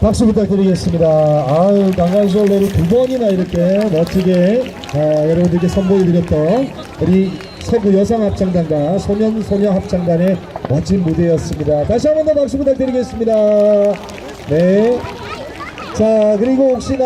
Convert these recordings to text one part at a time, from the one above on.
박수 부탁드리겠습니다. 아유, 강간솔로를 두 번이나 이렇게 멋지게 아, 여러분들께 선보여드렸던 우리 서구 여성 합창단과 소년 소녀 합창단의 멋진 무대였습니다. 다시 한 번 더 박수 부탁드리겠습니다. 네. 자 그리고 혹시나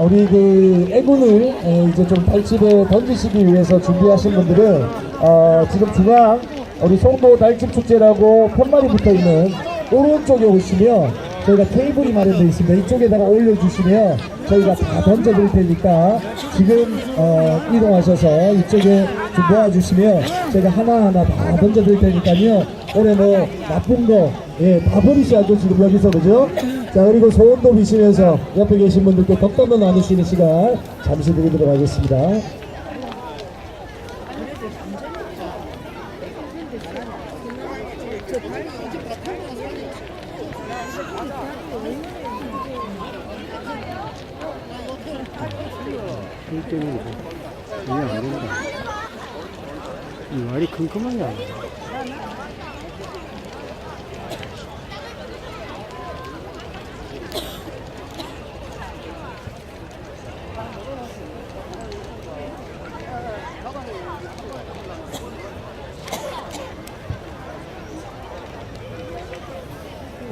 우리 그 애군을 어, 이제 좀 달집에 던지시기 위해서 준비하신 분들은 어, 지금 중앙 우리 송도 달집 축제라고 편말이 붙어 있는 오른쪽에 오시면 저희가 테이블이 마련되어 있습니다. 이쪽에다가 올려주시면 저희가 다 던져드릴 테니까 지금 어, 이동하셔서 이쪽에 좀 모아주시면 저희가 하나하나 다 던져드릴 테니까요. 올해 뭐 나쁜 거, 예, 다 버리셔야죠, 지금 여기서, 그죠? 자, 그리고 소원도 비시면서 옆에 계신 분들께 덕담도 나누시는 시간 잠시 드리도록 하겠습니다. 이 때문에 이해 안 된다. 이 말이 컴컴하게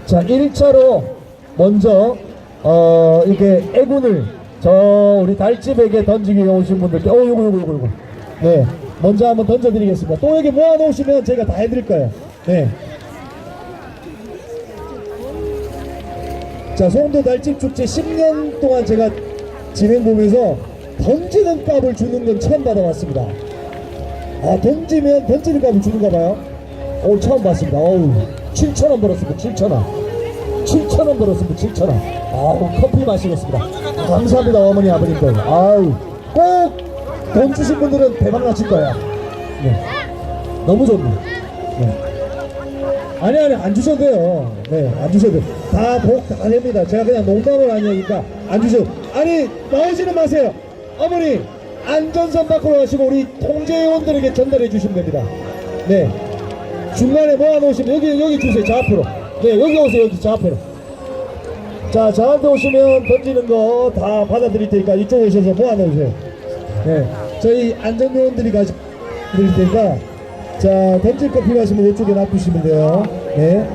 자, 1차로 먼저, 어, 이렇게 애군을 저 우리 달집에게 던지기 오신 분들께, 어, 요거, 요거, 요거, 요거. 네. 먼저 한번 던져드리겠습니다. 또 여기 모아놓으시면 제가 다 해드릴 거예요. 네. 자, 송도 달집 축제 10년 동안 제가 진행 보면서 던지는 값을 주는 건 처음 받아봤습니다. 아, 던지면 던지는 값을 주는가 봐요. 오, 처음 봤습니다. 어우, 7,000원 벌었습니다. 7,000원. 7,000원 벌었습니다. 7,000원. 아우, 커피 마시겠습니다. 감사합니다, 어머니, 아버님들. 아우, 꼭 돈 주신 분들은 대박 나실 거예요. 네. 너무 좋네. 네. 아니, 아니, 안 주셔도 돼요. 네, 안 주셔도 돼요. 다복 다 됩니다. 제가 그냥 농담을 하니까 안 주셔도. 아니, 나오지는 마세요. 어머니, 안전선 밖으로 가시고 우리 통제요원들에게 전달해 주시면 됩니다. 네. 중간에 모아놓으시면 여기 여기 주세요. 저 앞으로. 네 여기 오세요. 여기 저 앞으로. 자 저한테 오시면 던지는 거 다 받아드릴 테니까 이쪽에 오셔서 모아놓으세요. 네 저희 안전요원들이 가시 드릴 테니까 자 던질 거 필요하시면 이쪽에 놔두시면 돼요. 네